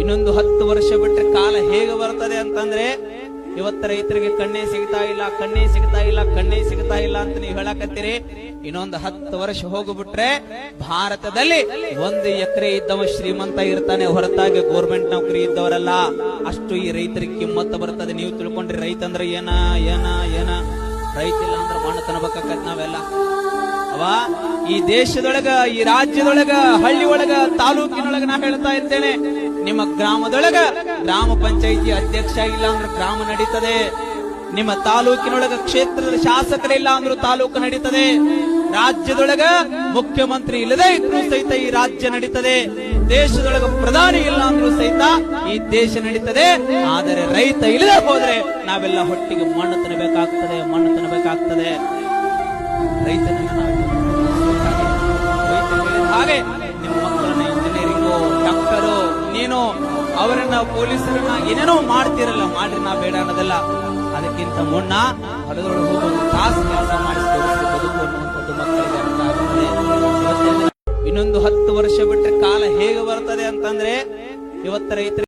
ಇನ್ನೊಂದು ಹತ್ತು ವರ್ಷ ಬಿಟ್ಟರೆ ಕಾಲ ಹೇಗೆ ಬರ್ತದೆ ಅಂತಂದ್ರೆ, ಇವತ್ತ ರೈತರಿಗೆ ಕಣ್ಣೇ ಸಿಗ್ತಾ ಇಲ್ಲ, ಕಣ್ಣೇ ಸಿಗ್ತಾ ಇಲ್ಲ, ಕಣ್ಣೇ ಸಿಗ್ತಾ ಇಲ್ಲ ಅಂತ ನೀವು ಹೇಳಕತ್ತೀರಿ. ಇನ್ನೊಂದು ಹತ್ತು ವರ್ಷ ಹೋಗ್ಬಿಟ್ರೆ ಭಾರತದಲ್ಲಿ ಒಂದು ಎಕರೆ ಇದ್ದವ ಶ್ರೀಮಂತ ಇರ್ತಾನೆ ಹೊರತಾಗಿ ಗೋರ್ಮೆಂಟ್ ನೌಕರಿ ಇದ್ದವರಲ್ಲ. ಅಷ್ಟು ಈ ರೈತರಿಗೆ ಕಿಮ್ಮತ್ತು ಬರ್ತದೆ. ನೀವು ತಿಳ್ಕೊಂಡ್ರಿ ರೈತ ಅಂದ್ರೆ ಏನ ಏನ ಏನ? ರೈತ ಇಲ್ಲ ಅಂದ್ರೆ ಮಣ್ಣು ತನಬೇಕಾಗತ್ ನಾವೆಲ್ಲ. ಅವ ಈ ದೇಶದೊಳಗ, ಈ ರಾಜ್ಯದೊಳಗ ಹಳ್ಳಿ ಒಳಗ ತಾಲೂಕಿನೊಳಗ ನಾ ಹೇಳ್ತಾ ಇರ್ತೇನೆ. ನಿಮ್ಮ ಗ್ರಾಮದೊಳಗ ಗ್ರಾಮ ಪಂಚಾಯಿತಿ ಅಧ್ಯಕ್ಷ ಇಲ್ಲ ಅಂದ್ರೆ ಗ್ರಾಮ ನಡೀತದೆ. ನಿಮ್ಮ ತಾಲೂಕಿನೊಳಗ ಕ್ಷೇತ್ರದ ಶಾಸಕರಿಲ್ಲ ಅಂದ್ರೂ ತಾಲೂಕು ನಡೀತದೆ. ರಾಜ್ಯದೊಳಗ ಮುಖ್ಯಮಂತ್ರಿ ಇಲ್ಲದೆ ಇದ್ರೂ ಸಹಿತ ಈ ರಾಜ್ಯ ನಡೀತದೆ. ದೇಶದೊಳಗ ಪ್ರಧಾನಿ ಇಲ್ಲ ಅಂದ್ರೂ ಸಹಿತ ಈ ದೇಶ ನಡೀತದೆ. ಆದರೆ ರೈತ ಇಲ್ಲದೆ ಹೋದ್ರೆ ನಾವೆಲ್ಲ ಹೊಟ್ಟಿಗೆ ಮಣ್ಣು ತಿನ್ನಬೇಕಾಗ್ತದೆ ಮಣ್ಣು ತಿನ್ನಬೇಕಾಗ್ತದೆ. ರೈತನನ್ನ ಹಾಗೆ ಅವರನ್ನ ಪೊಲೀಸರನ್ನ ಏನೇನೋ ಮಾಡ್ತಿರಲ್ಲ, ಮಾಡ್ರಿ, ನಾ ಬೇಡ ಅನ್ನೋದಲ್ಲ. ಅದಕ್ಕಿಂತ ಮುನ್ನ ಹೊಲದೊಳಗೆ ಹೋಗಿ ತಾಸು ಕೆಲಸ ಮಾಡಿಸ್ಕೊಂಡು ಮಕ್ಕಳಿಗೆ ಅರ್ಥ ಇನ್ನೊಂದು ಹತ್ತು ವರ್ಷ ಬಿಟ್ಟರೆ ಕಾಲ ಹೇಗೆ ಬರ್ತದೆ ಅಂತಂದ್ರೆ, ಇವತ್ತ ರೈತರಿಗೆ